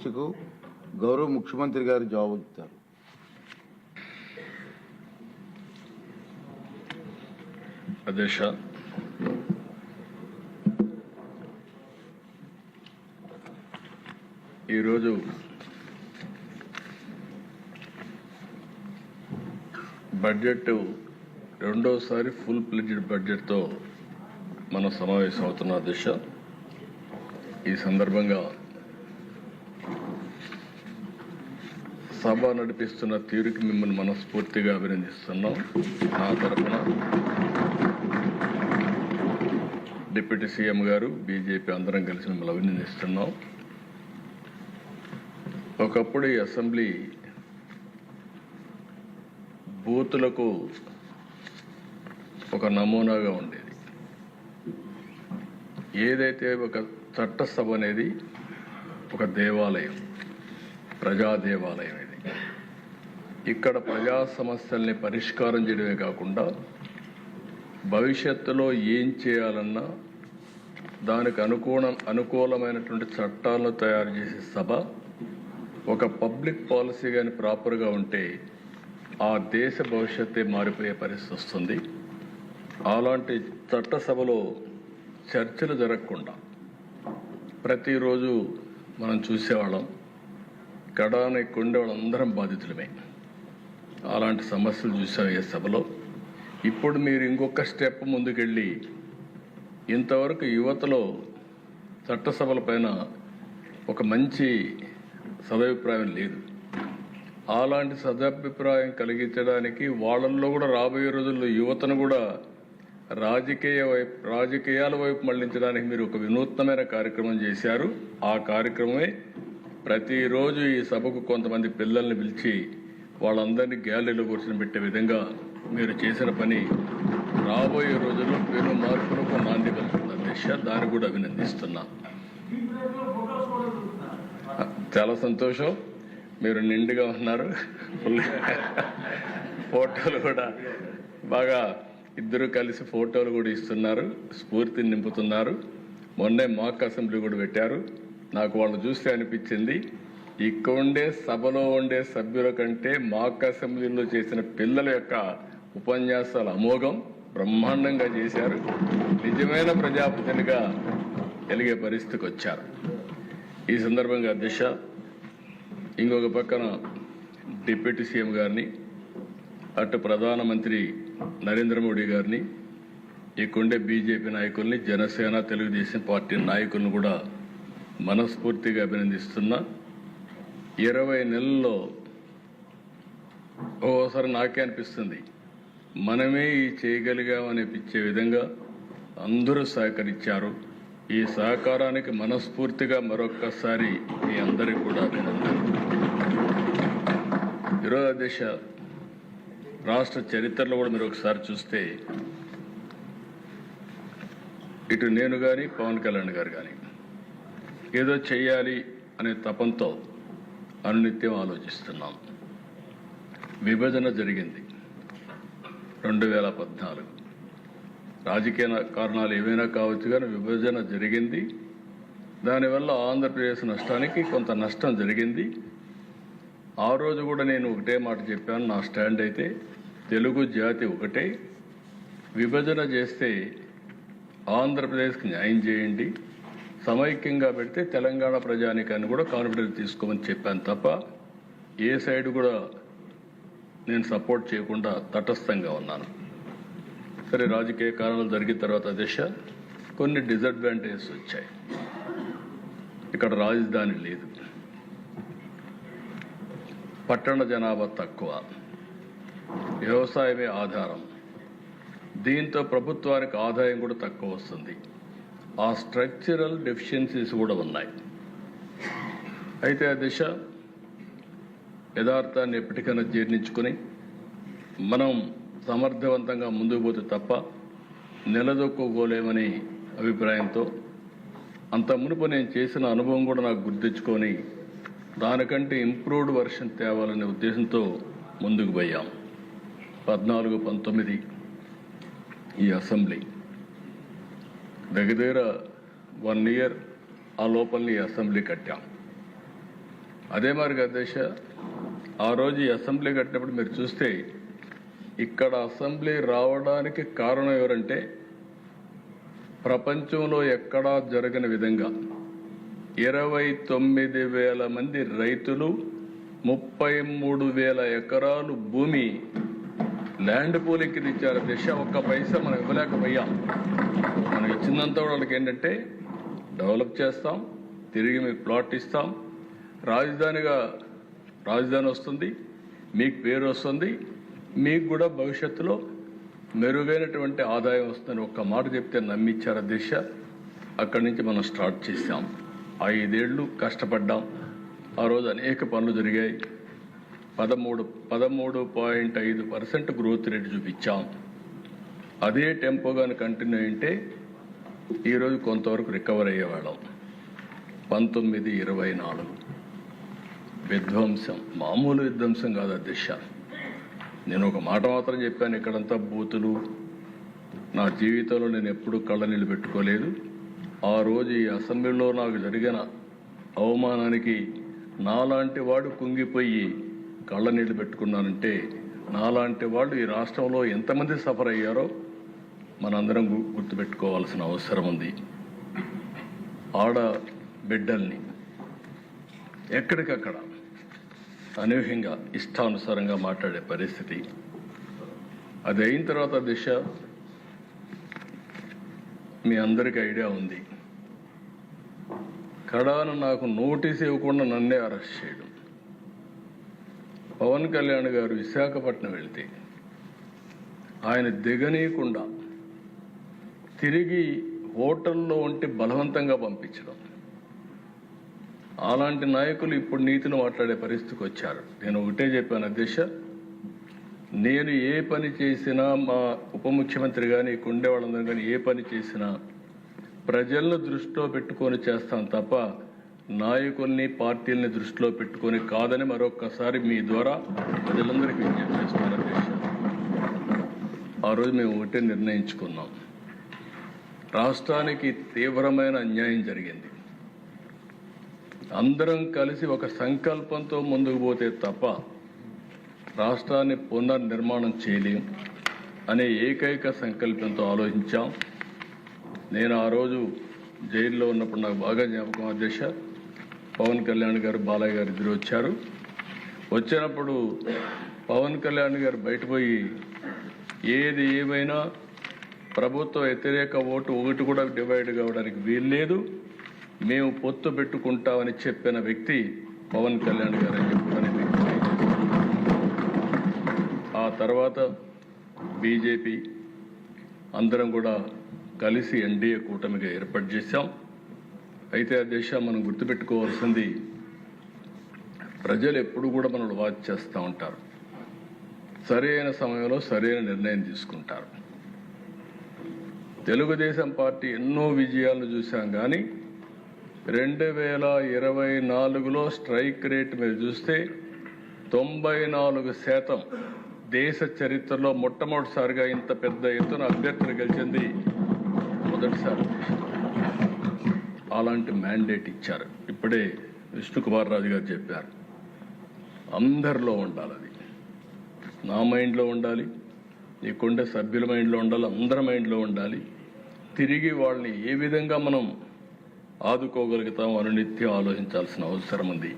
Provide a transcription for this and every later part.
చర్చకు గౌరవ ముఖ్యమంత్రి గారు జవాబు ఇస్తారు. అధ్యక్ష. ఈరోజు బడ్జెట్ రెండోసారి ఫుల్ ప్లెడ్జెడ్ బడ్జెట్తో మనం సమావేశం అవుతున్న దిశ ఈ సందర్భంగా సభ నడిపిస్తున్న తీరుకి మిమ్మల్ని మనస్ఫూర్తిగా అభినందిస్తున్నాం. నా తరఫున డిప్యూటీ సీఎం గారు బీజేపీ అందరం కలిసి మిమ్మల్ని అభినందిస్తున్నాం. ఒకప్పుడు ఈ అసెంబ్లీ బూతులకు ఒక నమూనాగా ఉండేది. ఏదైతే ఒక చట్టసభ అనేది ఒక దేవాలయం ప్రజా దేవాలయం ఇది. ఇక్కడ ప్రజా సమస్యల్ని పరిష్కారం చేయడమే కాకుండా భవిష్యత్తులో ఏం చేయాలన్నా దానికి అనుకూలం అనుకూలమైనటువంటి చట్టాలను తయారు చేసే సభ ఒక పబ్లిక్ పాలసీ కానీ ప్రాపర్గా ఉంటే ఆ దేశ భవిష్యత్తే మారిపోయే పరిస్థితి వస్తుంది. అలాంటి చట్టసభలో చర్చలు జరగకుండా ప్రతిరోజు మనం చూసేవాళ్ళం. గడానికి కొండే వాళ్ళందరం బాధితులమే. అలాంటి సమస్యలు చూసాం ఈ సభలో. ఇప్పుడు మీరు ఇంకొక స్టెప్ ముందుకెళ్ళి ఇంతవరకు యువతలో చట్టసభల పైన ఒక మంచి సదభిప్రాయం లేదు. అలాంటి సదభిప్రాయం కలిగించడానికి వాళ్ళల్లో కూడా రాబోయే రోజుల్లో యువతను కూడా రాజకీయ వైపు రాజకీయాల వైపు మళ్ళించడానికి మీరు ఒక వినూత్నమైన కార్యక్రమం చేశారు. ఆ కార్యక్రమమే ప్రతిరోజు ఈ సభకు కొంతమంది పిల్లల్ని పిలిచి వాళ్ళందరినీ గ్యాలరీలో కూర్చొని పెట్టే విధంగా మీరు చేసిన పని రాబోయే రోజుల్లో పెను మార్పులకు నాంది కలుగుతుంది దిశ దాన్ని కూడా అభినందిస్తున్నా. చాలా సంతోషం. మీరు నిండుగా ఉన్నారు. ఫుల్ ఫోటోలు కూడా బాగా ఇద్దరు కలిసి ఫోటోలు కూడా ఇస్తున్నారు. స్ఫూర్తిని నింపుతున్నారు. మొన్నే మాక్ అసెంబ్లీ కూడా పెట్టారు. నాకు వాళ్ళు చూస్తే అనిపించింది. ఇక్కడ ఉండే సభలో ఉండే సభ్యుల కంటే మాక్ అసెంబ్లీలో చేసిన పిల్లల యొక్క ఉపన్యాసాలు అమోఘం బ్రహ్మాండంగా చేశారు. నిజమైన ప్రజాపతినిగా వెలిగే పరిస్థితికి వచ్చారు. ఈ సందర్భంగా అధ్యక్ష ఇంకొక పక్కన డిప్యూటీ సీఎం గారిని అటు ప్రధానమంత్రి నరేంద్ర మోడీ గారిని ఇక్కడుండే బీజేపీ నాయకుల్ని జనసేన తెలుగుదేశం పార్టీ నాయకులను కూడా మనస్ఫూర్తిగా అభినందిస్తున్నా. ఇరవై నెలల్లో ఓసారి నాకే అనిపిస్తుంది. మనమే ఈ చేయగలిగామనిపించే విధంగా అందరూ సహకరించారు. ఈ సహకారానికి మనస్ఫూర్తిగా మరొక్కసారి మీ అందరికీ కూడా ఈరోజు దేశ రాష్ట్ర చరిత్రలో కూడా మీరు ఒకసారి చూస్తే ఇటు నేను కానీ పవన్ కళ్యాణ్ గారు కానీ ఏదో చెయ్యాలి అనే తపంతో అనునిత్యం ఆలోచిస్తున్నాం. విభజన జరిగింది. రెండు వేల పద్నాలుగు. రాజకీయ కారణాలు ఏవైనా కావచ్చు కానీ విభజన జరిగింది. దానివల్ల ఆంధ్రప్రదేశ్ నష్టానికి కొంత నష్టం జరిగింది. ఆ రోజు కూడా నేను ఒకటే మాట చెప్పాను నా స్టాండ్ అయితే తెలుగు జాతి ఒకటే. విభజన చేస్తే ఆంధ్రప్రదేశ్కి న్యాయం చేయండి. సమైక్యంగా పెడితే తెలంగాణ ప్రజానికాన్ని కూడా కాన్ఫిడెన్స్ తీసుకోమని చెప్పాను తప్ప ఏ సైడ్ కూడా నేను సపోర్ట్ చేయకుండా తటస్థంగా ఉన్నాను. సరే రాజకీయ కారణాలు జరిగిన తర్వాత దిశ కొన్ని డిసడ్వాంటేజెస్ వచ్చాయి. ఇక్కడ రాజధాని లేదు. పట్టణ జనాభా తక్కువ. వ్యవసాయమే ఆధారం. దీంతో ప్రభుత్వానికి ఆదాయం కూడా తక్కువ వస్తుంది. ఆ స్ట్రక్చరల్ డెఫిషియన్సీస్ కూడా ఉన్నాయి. అయితే ఆ దిశ యథార్థాన్ని ఎప్పటికైనా జీర్ణించుకొని మనం సమర్థవంతంగా ముందుకు పోతే తప్ప నిలదొక్కుకోలేమని అభిప్రాయంతో అంత మునుపు నేను చేసిన అనుభవం కూడా నాకు గుర్తించుకొని దానికంటే ఇంప్రూవ్డ్ వర్షన్ తేవాలనే ఉద్దేశంతో ముందుకు పోయాం. పద్నాలుగు పంతొమ్మిది ఈ అసెంబ్లీ. దగ్గర దగ్గర వన్ ఇయర్ ఆ లోపలని అసెంబ్లీ కట్టాం. అదే మరి అధ్యక్ష ఆ రోజు అసెంబ్లీ కట్టినప్పుడు మీరు చూస్తే ఇక్కడ అసెంబ్లీ రావడానికి కారణం ఎవరంటే ప్రపంచంలో ఎక్కడా జరగని విధంగా ఇరవై తొమ్మిది వేల మంది రైతులు ముప్పై మూడు వేల ఎకరాలు భూమి ల్యాండ్ పూలింగ్కి ఇచ్చారు. దిశ ఒక్క పైసా మనం ఇవ్వలేకపోయాం. మనం ఇచ్చిందంతా వాళ్ళకి ఏంటంటే డెవలప్ చేస్తాం తిరిగి మీకు ప్లాట్ ఇస్తాం. రాజధానిగా రాజధాని వస్తుంది మీకు పేరు వస్తుంది మీకు కూడా భవిష్యత్తులో మెరుగైనటువంటి ఆదాయం వస్తుందని ఒక్క మాట చెప్తే నమ్మిచ్చారు దిశ? అక్కడి నుంచి మనం స్టార్ట్ చేశాం. ఐదేళ్ళు కష్టపడ్డాం. ఆ రోజు అనేక పనులు జరిగాయి. పదమూడు పదమూడు పాయింట్ ఐదు పర్సెంట్ గ్రోత్ రేట్ చూపించాం. అదే టెంపోగాని కంటిన్యూ అంటే ఈరోజు కొంతవరకు రికవర్ అయ్యేవాళ్ళం. పంతొమ్మిది ఇరవై నాలుగు. విధ్వంసం మామూలు విధ్వంసం కాదు అధ్యక్ష. నేను ఒక మాట మాత్రం చెప్పాను ఇక్కడంతా బూతులు. నా జీవితంలో నేను ఎప్పుడూ కళ్ళనీళ్ళు పెట్టుకోలేదు. ఆ రోజు ఈ అసెంబ్లీలో నాకు జరిగిన అవమానానికి నాలాంటి వాడు కుంగిపోయి కళ్ళ నీళ్ళు పెట్టుకున్నానంటే నాలాంటి వాళ్ళు ఈ రాష్ట్రంలో ఎంతమంది సఫర్ అయ్యారో మనందరం గుర్తుపెట్టుకోవాల్సిన అవసరం ఉంది. ఆడ బిడ్డల్ని ఎక్కడికక్కడ అనూహ్యంగా ఇష్టానుసారంగా మాట్లాడే పరిస్థితి. అది అయిన తర్వాత దిశ మీ అందరికీ ఐడియా ఉంది. కడాను నాకు నోటీస్ ఇవ్వకుండా నన్నే అరెస్ట్ చేయడం. పవన్ కళ్యాణ్ గారు విశాఖపట్నం వెళ్తే ఆయన దిగనీయకుండా తిరిగి హోటల్లో ఉంటే బలవంతంగా పంపించడం. అలాంటి నాయకులు ఇప్పుడు నీతిని మాట్లాడే పరిస్థితికి వచ్చారు. నేను ఒకటే చెప్పాను అధ్యక్ష. నేను ఏ పని చేసినా మా ఉప ముఖ్యమంత్రి కానీ కుండే వాళ్ళందరూ కానీ ఏ పని చేసినా ప్రజలను దృష్టిలో పెట్టుకొని చేస్తాం తప్ప నాయకుల్ని పార్టీల్ని దృష్టిలో పెట్టుకొని కాదని మరొక్కసారి మీ ద్వారా ప్రజలందరికీ విజ్ఞప్తి చేస్తున్నాను అధ్యక్ష. ఆ రోజు మేము ఒకటే నిర్ణయించుకున్నాం. రాష్ట్రానికి తీవ్రమైన అన్యాయం జరిగింది. అందరం కలిసి ఒక సంకల్పంతో ముందుకు పోతే తప్ప రాష్ట్రాన్ని పునర్నిర్మాణం చేయలేం అనే ఏకైక సంకల్పంతో ఆలోచించాం. నేను ఆ రోజు జైల్లో ఉన్నప్పుడు నాకు బాగా జ్ఞాపకం అధ్యక్ష. పవన్ కళ్యాణ్ గారు బాలయ్య గారు ఇద్దరు వచ్చారు. వచ్చినప్పుడు పవన్ కళ్యాణ్ గారు బయటపోయి ఏది ఏమైనా ప్రభుత్వ వ్యతిరేక ఓటు ఒకటి కూడా డివైడ్ కావడానికి వీల్లేదు. మేము పొత్తు పెట్టుకుంటామని చెప్పిన వ్యక్తి పవన్ కళ్యాణ్ గారు అని చెప్పడానికి ఆ తర్వాత బీజేపీ అందరం కూడా కలిసి ఎన్డీఏ కూటమిగా ఏర్పాటు చేశాం. అయితే ఆ దేశం మనం గుర్తుపెట్టుకోవాల్సింది ప్రజలు ఎప్పుడు కూడా మనల్ని వాచ్ చేస్తూ ఉంటారు. సరైన సమయంలో సరైన నిర్ణయం తీసుకుంటారు. తెలుగుదేశం పార్టీ ఎన్నో విజయాలను చూసాం కానీ రెండు వేల ఇరవై నాలుగులో స్ట్రైక్ రేట్ మీరు చూస్తే తొంభై నాలుగు శాతం దేశ చరిత్రలో మొట్టమొదటిసారిగా ఇంత పెద్ద ఎత్తున అభ్యర్థులు గెలిచింది మొదటిసారి. అలాంటి మ్యాండేట్ ఇచ్చారు. ఇప్పుడే విష్ణుకుమార్ రాజు గారు చెప్పారు. అందరిలో ఉండాలి అది. నా మైండ్లో ఉండాలి నీకుండే సభ్యుల మైండ్లో ఉండాలి అందరి మైండ్లో ఉండాలి. తిరిగి వాళ్ళని ఏ విధంగా మనం ఆదుకోగలుగుతాం అని నిత్యం ఆలోచించాల్సిన అవసరం ఉంది.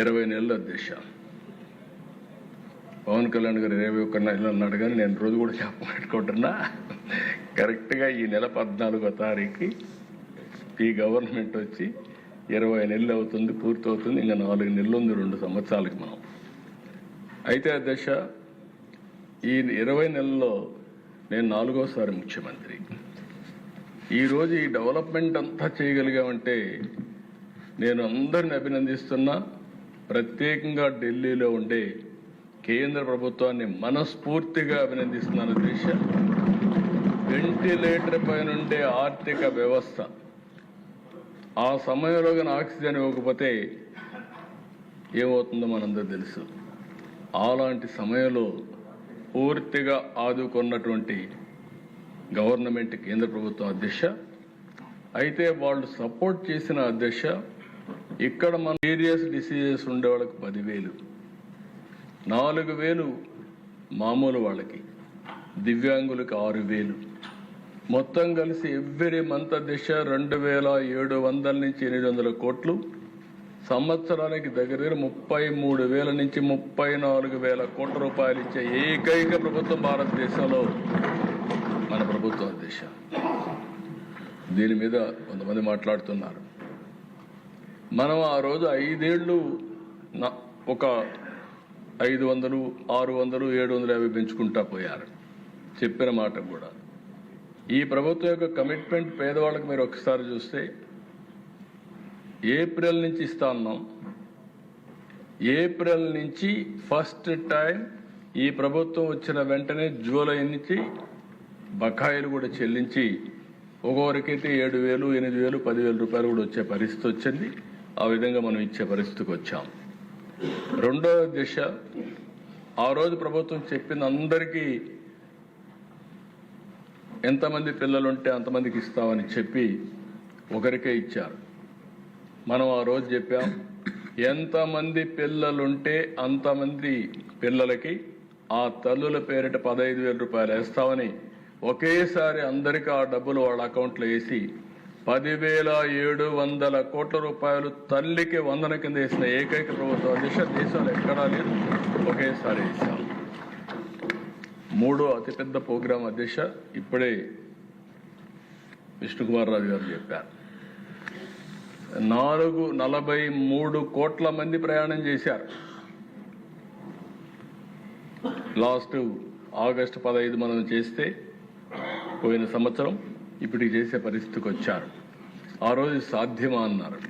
ఇరవై నెలల దిశ పవన్ కళ్యాణ్ గారు ఇరవై ఒక్క నెలలు అన్నాడు కానీ నేను రోజు కూడా చెప్పబెట్టుకుంటున్నా కరెక్ట్గా ఈ నెల పద్నాలుగో తారీఖు ఈ గవర్నమెంట్ వచ్చి ఇరవై నెలలు అవుతుంది పూర్తి అవుతుంది ఇంకా నాలుగు నెలలు ఉంది రెండు సంవత్సరాలకి మనం. అయితే ఆ దశ ఈ ఇరవై నెలల్లో నేను నాలుగోసారి ముఖ్యమంత్రి. ఈరోజు ఈ డెవలప్మెంట్ అంతా చేయగలిగామంటే నేను అందరిని అభినందిస్తున్నా. ప్రత్యేకంగా ఢిల్లీలో ఉండే కేంద్ర ప్రభుత్వాన్ని మనస్ఫూర్తిగా అభినందిస్తున్నాను దేశ వెంటిలేటర్ పైన ఉండే ఆర్థిక వ్యవస్థ ఆ సమయంలో కానీ ఆక్సిజన్ ఇవ్వకపోతే ఏమవుతుందో మనందరూ తెలుసు. అలాంటి సమయంలో పూర్తిగా ఆదుకున్నటువంటి గవర్నమెంట్ కేంద్ర ప్రభుత్వం అధ్యక్ష అయితే వాళ్ళు సపోర్ట్ చేసిన అధ్యక్ష ఇక్కడ మన సీరియస్ డిసీజెస్ ఉండే వాళ్ళకి పదివేలు. నాలుగు వేలు మామూలు వాళ్ళకి. దివ్యాంగులకు ఆరు వేలు. మొత్తం కలిసి ఎవ్రీ మంత్ దిశ రెండు వేల ఏడు వందల నుంచి ఎనిమిది వందల కోట్లు. సంవత్సరానికి దగ్గర దగ్గర ముప్పై మూడు వేల నుంచి ముప్పై నాలుగు వేల కోట్ల రూపాయలు ఇచ్చే ఏకైక ప్రభుత్వం భారతదేశంలో మన ప్రభుత్వం దిశ. దీని మీద కొంతమంది మాట్లాడుతున్నారు. మనం ఆ రోజు ఐదేళ్ళు ఒక ఐదు వందలు ఆరు వందలు ఏడు వందలు యాభై పెంచుకుంటా పోయారు. చెప్పిన మాట కూడా. ఈ ప్రభుత్వం యొక్క కమిట్మెంట్ పేదవాళ్ళకి మీరు ఒకసారి చూస్తే ఏప్రిల్ నుంచి ఇస్తా ఉన్నాం. ఏప్రిల్ నుంచి ఫస్ట్ టైం ఈ ప్రభుత్వం వచ్చిన వెంటనే జూలై నుంచి బకాయిలు కూడా చెల్లించి ఒక్కొక్కరికైతే ఏడు వేలు ఎనిమిది వేలు పదివేల రూపాయలు కూడా వచ్చే పరిస్థితి వచ్చింది. ఆ విధంగా మనం ఇచ్చే పరిస్థితికి వచ్చాం. రెండో దిశ ఆ రోజు ప్రభుత్వం చెప్పింది అందరికీ ఎంతమంది పిల్లలు ఉంటే అంతమందికి ఇస్తామని చెప్పి ఒకరికే ఇచ్చారు. మనం ఆ రోజు చెప్పాం ఎంతమంది పిల్లలుంటే అంతమంది పిల్లలకి ఆ తల్లుల పేరిట పదహైదు వేల రూపాయలు వేస్తామని ఒకేసారి అందరికీ ఆ డబ్బులు వాళ్ళ అకౌంట్లో వేసి పదివేల ఏడు వందల కోట్ల రూపాయలు తల్లికి వందన కింద వేసిన ఏకైక ప్రభుత్వం దిశ దేశంలో ఎక్కడా లేదు ఒకేసారి వేసాం మూడో అతిపెద్ద ప్రోగ్రాం అధ్యక్ష ఇప్పుడే విష్ణుకుమార్ రావు గారు చెప్పారు. నాలుగు నలభై మూడు కోట్ల మంది ప్రయాణం చేశారు. లాస్ట్ ఆగస్టు పదహైదు మనం చేస్తే పోయిన సంవత్సరం ఇప్పటికి చేసే పరిస్థితికి వచ్చారు. ఆ రోజు సాధ్యమా అన్నారు.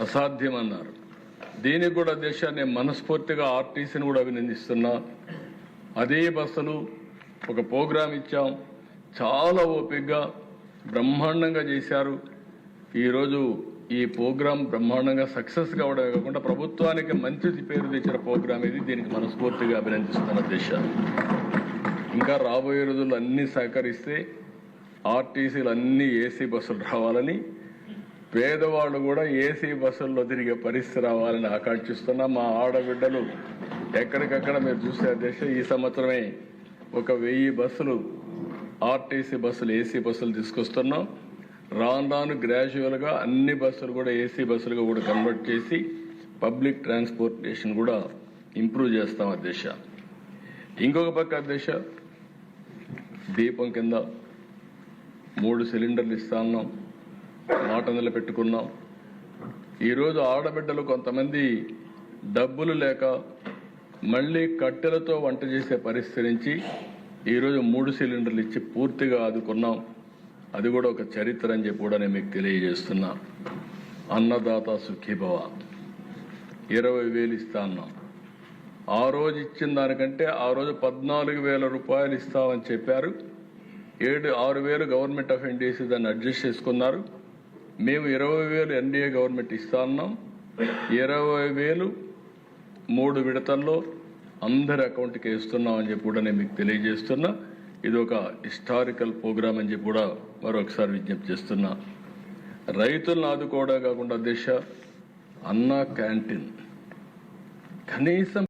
అసాధ్యం అన్నారు దీనికి కూడా దేశాన్ని మనస్ఫూర్తిగా ఆర్టీసీని కూడా అభినందిస్తున్నా. అదే బస్సులు ఒక ప్రోగ్రాం ఇచ్చాం. చాలా ఓపికగా బ్రహ్మాండంగా చేశారు. ఈరోజు ఈ ప్రోగ్రాం బ్రహ్మాండంగా సక్సెస్ కావడమే కాకుండా ప్రభుత్వానికి మంచి పేరు తెచ్చిన ప్రోగ్రాం ఇది. దీనికి మనస్ఫూర్తిగా అభినందిస్తున్న దేశ ఇంకా రాబోయే రోజుల్లో అన్ని సహకరిస్తే ఆర్టీసీలు అన్ని ఏసీ బస్సులు రావాలని పేదవాళ్ళు కూడా ఏసీ బస్సుల్లో తిరిగే పరిస్థితి రావాలని ఆకాంక్షిస్తున్నా మా ఆడబిడ్డలు. ఎక్కడికక్కడ మీరు చూసే అధ్యక్ష ఈ సంవత్సరమే ఒక వెయ్యి బస్సులు ఆర్టీసీ బస్సులు ఏసీ బస్సులు తీసుకొస్తున్నాం. రాను రాను గ్రాడ్యువల్గా అన్ని బస్సులు కూడా ఏసీ బస్సులుగా కూడా కన్వర్ట్ చేసి పబ్లిక్ ట్రాన్స్పోర్టేషన్ కూడా ఇంప్రూవ్ చేస్తాం అధ్యక్ష. ఇంకొక పక్క అధ్యక్ష దీపం కింద మూడు సిలిండర్లు ఇస్తా ఉన్నాం. మాట నిలబెట్టుకున్నాం ఈరోజు ఆడబిడ్డలు కొంతమంది డబ్బులు లేక మళ్ళీ కట్టెలతో వంట చేసే పరిస్థితి నుంచి ఈరోజు మూడు సిలిండర్లు ఇచ్చి పూర్తిగా ఆదుకున్నాం. అది కూడా ఒక చరిత్ర అని చెప్పి కూడా నేను మీకు తెలియజేస్తున్నా. అన్నదాత సుఖీభవ. ఇరవై వేలు ఇస్తా అన్నాం. ఆ రోజు ఇచ్చిన దానికంటే ఆ రోజు పద్నాలుగు వేల రూపాయలు ఇస్తామని చెప్పారు. ఏడు ఆరు వేలు గవర్నమెంట్ ఆఫ్ ఇండియా దాన్ని అడ్జస్ట్ చేసుకున్నారు. మేము ఇరవై వేలు ఎన్డీఏ గవర్నమెంట్ ఇస్తా అన్నాం. ఇరవై వేలు మూడు విడతల్లో అందరి అకౌంట్కి వేస్తున్నాం అని చెప్పి కూడా నేను మీకు తెలియజేస్తున్నా. ఇది ఒక హిస్టారికల్ ప్రోగ్రామ్ అని చెప్పి కూడా మరొకసారి విజ్ఞప్తి చేస్తున్నా. రైతులను ఆదుకోవడం కాకుండా దిశ అన్నా క్యాంటీన్. కనీసం